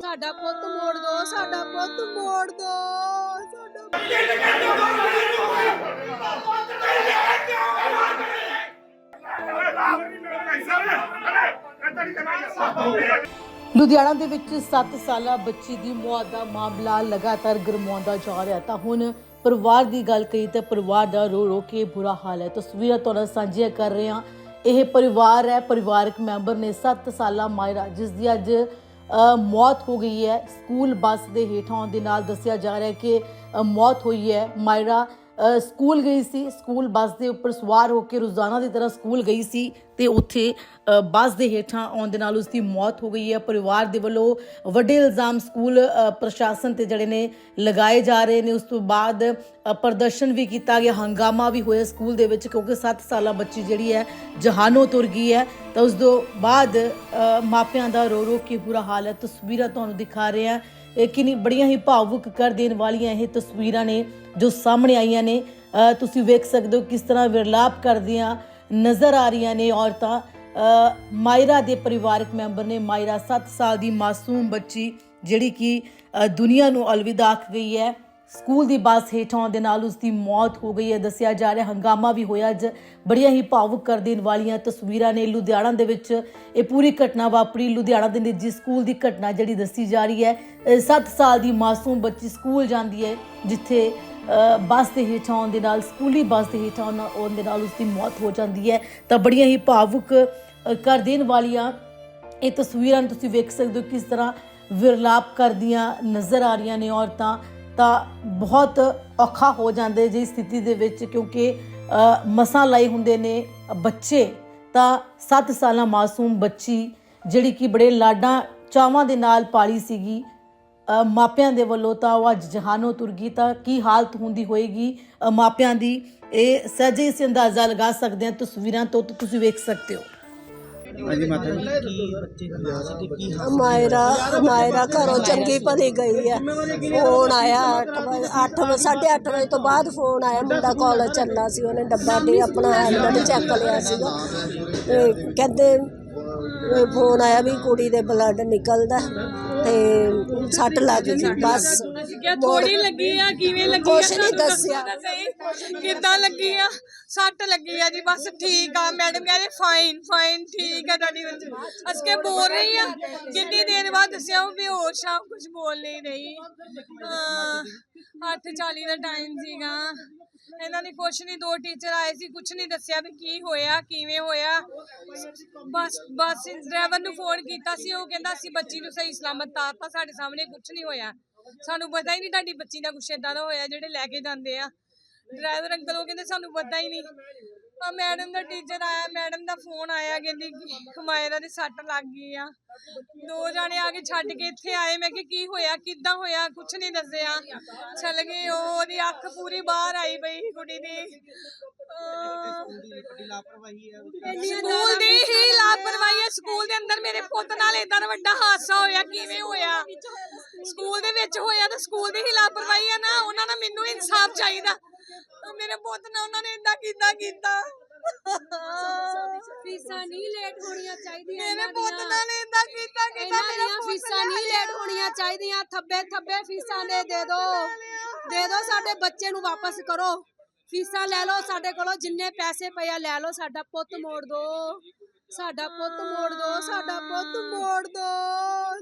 ਸਾਡਾ ਪੁੱਤ ਮੋੜ ਦੋ, ਸਾਡਾ ਪੁੱਤ ਮੋੜ ਦੋ ਲੁਧਿਆਣਾ ਦੇ ਵਿੱਚ 7 ਸਾਲਾ ਬੱਚੀ ਦੀ ਮੌਤ ਦਾ ਮਾਮਲਾ ਲਗਾਤਾਰ ਗਰਮਾਉਂਦਾ ਜਾ ਰਿਹਾ ਤਾਂ ਹੁਣ ਪਰਿਵਾਰ ਦੀ ਗੱਲ ਕਰੀ ਤਾਂ ਪਰਿਵਾਰ ਦਾ ਰੋ ਰੋ ਕੇ ਬੁਰਾ ਹਾਲ ਹੈ। ਤਸਵੀਰਾਂ ਤੁਹਾਡਾ ਸਾਂਝੀਆਂ ਕਰ ਰਹੇ ਹਾਂ। ਇਹ ਪਰਿਵਾਰ ਹੈ, ਪਰਿਵਾਰਕ ਮੈਂਬਰ ਨੇ 7 ਸਾਲਾ ਮਾਇਰਾ, ਜਿਸ ਦੀ ਅੱਜ ਮੌਤ ਹੋ ਗਈ ਹੈ। ਸਕੂਲ ਬੱਸ ਦੇ ਹੇਠਾਂ ਆਉਣ ਦੇ ਨਾਲ ਦੱਸਿਆ ਜਾ ਰਿਹਾ ਹੈ ਕਿ ਮੌਤ ਹੋਈ ਹੈ। ਮਾਇਰਾ ਸਕੂਲ ਗਈ ਸੀ, ਸਕੂਲ ਬੱਸ ਦੇ ਉੱਪਰ ਸਵਾਰ ਹੋ ਕੇ ਰੋਜ਼ਾਨਾ ਦੀ ਤਰ੍ਹਾਂ ਸਕੂਲ ਗਈ ਸੀ ਤੇ ਉੱਥੇ ਬੱਸ ਦੇ ਹੇਠਾਂ ਆਉਣ ਦੇ ਨਾਲ ਉਸ ਦੀ ਮੌਤ ਹੋ ਗਈ ਹੈ। ਪਰਿਵਾਰ ਦੇ ਵੱਲੋਂ ਵੱਡੇ ਇਲਜ਼ਾਮ ਸਕੂਲ ਪ੍ਰਸ਼ਾਸਨ ਤੇ ਜਿਹੜੇ ਨੇ ਲਗਾਏ ਜਾ ਰਹੇ ਨੇ। ਉਸ ਤੋਂ ਬਾਅਦ ਪ੍ਰਦਰਸ਼ਨ ਵੀ ਕੀਤਾ ਗਿਆ, ਹੰਗਾਮਾ ਵੀ ਹੋਇਆ ਸਕੂਲ ਦੇ ਵਿੱਚ ਕਿਉਂਕਿ 7 ਸਾਲਾ ਬੱਚੀ ਜਿਹੜੀ ਹੈ, ਜਹਾਨੋਂ ਤੁਰ ਗਈ ਹੈ। ਤਾਂ ਉਸ ਤੋਂ ਬਾਅਦ ਮਾਪਿਆਂ ਦਾ ਰੋ ਰੋ ਕੇ ਬੁਰਾ ਹਾਲ ਹੈ। ਤਸਵੀਰਾਂ ਤੁਹਾਨੂੰ ਦਿਖਾ ਰਹੇ ਹਾਂ। ਕਿੰਨੀ ਬੜੀਆਂ ਹੀ ਭਾਵੁਕ ਕਰ ਦੇਣ ਵਾਲੀਆਂ ਇਹ ਤਸਵੀਰਾਂ ਨੇ ਜੋ ਸਾਹਮਣੇ ਆਈਆਂ ਨੇ। ਤੁਸੀਂ ਵੇਖ ਸਕਦੇ ਹੋ ਕਿਸ ਤਰ੍ਹਾਂ ਵਿਰਲਾਪ ਕਰਦੀਆਂ ਨਜ਼ਰ ਆ ਰਹੀਆਂ ਨੇ ਔਰਤਾਂ। ਮਾਇਰਾ ਦੇ ਪਰਿਵਾਰਕ ਮੈਂਬਰ ਨੇ ਮਾਇਰਾ 7 ਸਾਲ ਦੀ ਮਾਸੂਮ ਬੱਚੀ ਜਿਹੜੀ ਕਿ ਦੁਨੀਆ ਨੂੰ ਅਲਵਿਦਾ ਆਖ ਗਈ ਹੈ। ਸਕੂਲ ਦੀ ਬੱਸ ਹੇਠਾਂ ਆਉਣ ਦੇ ਨਾਲ ਉਸ ਦੀ ਮੌਤ ਹੋ ਗਈ ਹੈ। ਦੱਸਿਆ ਜਾ ਰਿਹਾ, ਹੰਗਾਮਾ ਵੀ ਹੋਇਆ। ਅੱਜ ਬੜੀਆਂ ਹੀ ਭਾਵੁਕ ਕਰ ਦੇਣ ਵਾਲੀਆਂ ਤਸਵੀਰਾਂ ਨੇ ਲੁਧਿਆਣਾ ਦੇ ਵਿੱਚ। ਇਹ ਪੂਰੀ ਘਟਨਾ ਵਾਪਰੀ ਲੁਧਿਆਣਾ ਦੇ ਨਿੱਜੀ ਸਕੂਲ ਦੀ ਘਟਨਾ ਜਿਹੜੀ ਦੱਸੀ ਜਾ ਰਹੀ ਹੈ। 7 ਸਾਲ ਦੀ ਮਾਸੂਮ ਬੱਚੀ ਸਕੂਲ ਜਾਂਦੀ ਹੈ, ਜਿੱਥੇ ਬੱਸ ਦੇ ਹੇਠਾਂ ਆਉਣ ਦੇ ਨਾਲ, ਸਕੂਲੀ ਬੱਸ ਦੇ ਹੇਠਾਂ ਆਉਣ ਆਉਣ ਦੇ ਨਾਲ ਉਸ ਦੀ ਮੌਤ ਹੋ ਜਾਂਦੀ ਹੈ। ਤਾਂ ਬੜੀਆਂ ਹੀ ਭਾਵੁਕ ਕਰ ਦੇਣ ਵਾਲੀਆਂ ਇਹ ਤਸਵੀਰਾਂ ਨੂੰ ਤੁਸੀਂ ਵੇਖ ਸਕਦੇ ਹੋ ਕਿਸ ਤਰ੍ਹਾਂ ਵਿਰਲਾਪ ਕਰਦੀਆਂ ਨਜ਼ਰ ਆ ਰਹੀਆਂ ਨੇ ਔਰਤਾਂ। ਤਾਂ ਬਹੁਤ ਔਖਾ ਹੋ ਜਾਂਦੇ ਜੀ ਸਥਿਤੀ ਦੇ ਵਿੱਚ ਕਿਉਂਕਿ ਮਸਾਂ ਲਾਏ ਹੁੰਦੇ ਨੇ ਬੱਚੇ, ਤਾਂ 7 ਸਾਲਾਂ ਮਾਸੂਮ ਬੱਚੀ ਜਿਹੜੀ ਕਿ ਬੜੇ ਲਾਡਾਂ ਚਾਵਾਂ ਦੇ ਨਾਲ ਪਾਲੀ ਸੀਗੀ ਮਾਪਿਆਂ ਦੇ ਵੱਲੋਂ ਤਾਂ ਉਹ ਅੱਜ ਜਹਾਨੋਂ ਤੁਰ ਗਈ, ਤਾਂ ਕੀ ਹਾਲਤ ਹੁੰਦੀ ਹੋਏਗੀ? ਮਾਪਿਆਂ ਦੀ ਇਹ ਸਹਿਜੇ ਇਸ ਅੰਦਾਜ਼ਾ ਲਗਾ ਸਕਦੇ ਹਾਂ, ਤਸਵੀਰਾਂ ਤੋਂ ਤੁਸੀਂ ਵੇਖ ਸਕਦੇ ਹੋ। ਹਾਂਜੀ ਮਾਤਾ ਜੀ। ਕੀ ਬੱਚੇ ਦਾ ਨਾਮ ਸੀ ਤੇ ਕੀ ਹਾਦਸਾ ਮਾਇਰਾ ਮਾਇਰਾ ਘਰੋਂ ਚੰਗੀ ਭਲੀ ਗਈ ਹੈ। ਫੋਨ ਆਇਆ 8 ਵਜੇ 8 ਵਜੇ 8:30 ਵਜੇ ਤੋਂ ਬਾਅਦ ਫੋਨ ਆਇਆ। ਮੁੰਡਾ ਕਾਲਜ ਚੱਲਣਾ ਸੀ ਉਹਨੇ ਡੱਬਾ ਦੇ ਆਪਣਾ ਹੈਲਮਟ ਚੱਕ ਲਿਆ ਸੀਗਾ। ਤੇ ਕਹਿੰਦੇ ਫੋਨ ਆਇਆ ਵੀ ਕੁੜੀ ਦੇ ਬਲੱਡ ਨਿਕਲਦਾ ਤੇ ਸੱਟ ਲੱਗ ਗਈ। ਬਸ ਕਿਹਾ ਥੋੜੀ ਲੱਗੀ। ਆ ਕਿਵੇਂ ਲੱਗੀ ਆ ਕੁਛ ਦੱਸਿਆ। ਕਿੱਦਾਂ ਲੱਗੀ ਆ? ਸੱਟ ਲੱਗੀ ਆ ਜੀ ਬਸ ਠੀਕ ਆ। ਮੈਡਮ ਕਹਿੰਦੇ ਫਾਈਨ ਫਾਈਨ ਠੀਕ ਆ ਤੁਹਾਡੀ ਬੱਚੀ। ਅਸ ਕੇ ਬੋਲ ਰਹੀ ਆ? ਕਿੰਨੀ ਦੇਰ ਬਾਅਦ ਦੱਸਿਆ ਉਹ ਬੇਹੋਸ਼ ਆ ਕੁਝ ਬੋਲ ਨਹੀਂ ਰਹੀ। ਹਾਂ 8:40 ਦਾ ਟਾਈਮ ਸੀਗਾ। ਇਹਨਾਂ ਨੇ ਕੁਛ ਨਹੀਂ ਦੋ ਟੀਚਰ ਆਏ ਸੀ ਕੁਛ ਨਹੀਂ ਦੱਸਿਆ ਵੀ ਕੀ ਹੋਇਆ ਕਿਵੇਂ ਹੋਇਆ। ਬਸ ਬਸ ਡਰਾਈਵਰ ਨੂੰ ਫੋਨ ਕੀਤਾ ਸੀ ਉਹ ਕਹਿੰਦਾ ਸੀ ਬੱਚੀ ਨੂੰ ਸਹੀ ਸਲਾਮਤ ਤਾਰਤਾ ਸਾਡੇ ਸਾਹਮਣੇ ਕੁਛ ਨਹੀਂ ਹੋਇਆ। ਸਾਨੂੰ ਪਤਾ ਹੀ ਨਹੀਂ ਤੁਹਾਡੀ ਬੱਚੀ ਦਾ ਕੁਛ ਏਦਾਂ ਦਾ ਹੋਇਆ ਜਿਹੜੇ ਲੈ ਕੇ ਜਾਂਦੇ ਆ। ਡਰਾਈਵਰ ਅੰਕਲ ਉਹ ਕਹਿੰਦੇ ਸਾਨੂੰ ਪਤਾ ਹੀ ਨਹੀਂ। ਆ ਮੈਡਮ ਦਾ ਟੀਚਰ ਆਇਆ ਮੈਡਮ ਦਾ ਫੋਨ ਆਇਆ ਕਹਿੰਦੀ ਕਿ ਹਮਾਇਰਾ ਦੀ ਸੱਟ ਲੱਗ ਗਈ ਆ। ਦੋ ਜਾਣੇ ਆ ਕੇ ਛੱਡ ਕੇ ਇੱਥੇ ਆਏ ਮੈਂ ਕਿ ਕੀ ਹੋਇਆ ਕਿੱਦਾਂ ਹੋਇਆ ਕੁਛ ਨਹੀਂ ਦੱਸਿਆ। ਚਲ ਗਏ ਉਹ ਉਹਦੀ ਅੱਖ ਪੂਰੀ ਬਾਹਰ ਆਈ ਪਈ ਕੁੜੀ ਦੀ। ਸਕੂਲ ਦੀ ਹੀ ਲਾਪਰਵਾਹੀ ਹੈ ਸਕੂਲ ਦੇ ਅੰਦਰ ਮੇਰੇ ਪੁੱਤ ਨਾਲ ਇਦਾਂ ਦਾ ਵੱਡਾ ਹਾਦਸਾ ਹੋਇਆ ਕਿਵੇਂ ਸਕੂਲ ਦੇ ਵਿੱਚ ਹੋਇਆ ਤਾਂ ਸਕੂਲ ਦੀ ਹੀ ਲਾਪਰਵਾਹੀ ਹੈ ਨਾ ਉਹਨਾਂ ਨਾਲ ਮੈਨੂੰ ਇਨਸਾਫ ਚਾਹੀਦਾ। ਮੇਰੇ ਪੁੱਤ ਨਾਲ ਉਹਨਾਂ ਨੇ ਇਦਾਂ ਕਿੱਦਾਂ ਕੀਤਾ। ਫੀਸਾਂ ਨਹੀਂ ਲੇਟ ਹੋਣੀਆਂ ਚਾਹੀਦੀਆਂ ਮੇਰੇ ਪੁੱਤ ਨਾਲ ਇਦਾਂ ਕੀਤਾ ਕਿ ਇਹਨਾਂ ਦੀਆਂ ਫੀਸਾਂ ਨਹੀਂ ਲੇਟ ਹੋਣੀਆਂ ਚਾਹੀਦੀਆਂ। ਥੱਬੇ ਥੱਬੇ ਫੀਸਾਂ ਦੇ ਦੇ ਦੇ। ਦਿਓ ਸਾਡੇ ਬੱਚੇ ਨੂੰ ਵਾਪਸ ਕਰੋ। ਫੀਸਾਂ ਲੈ ਲਓ ਸਾਡੇ ਕੋਲੋਂ ਜਿੰਨੇ ਪੈਸੇ ਪਏ ਆ ਲੈ ਲਓ ਸਾਡਾ ਪੁੱਤ ਮੋੜ ਦਿਓ ਸਾਡਾ ਪੁੱਤ ਮੋੜ ਦਿਓ ਸਾਡਾ ਪੁੱਤ ਮੋੜ ਦਿਓ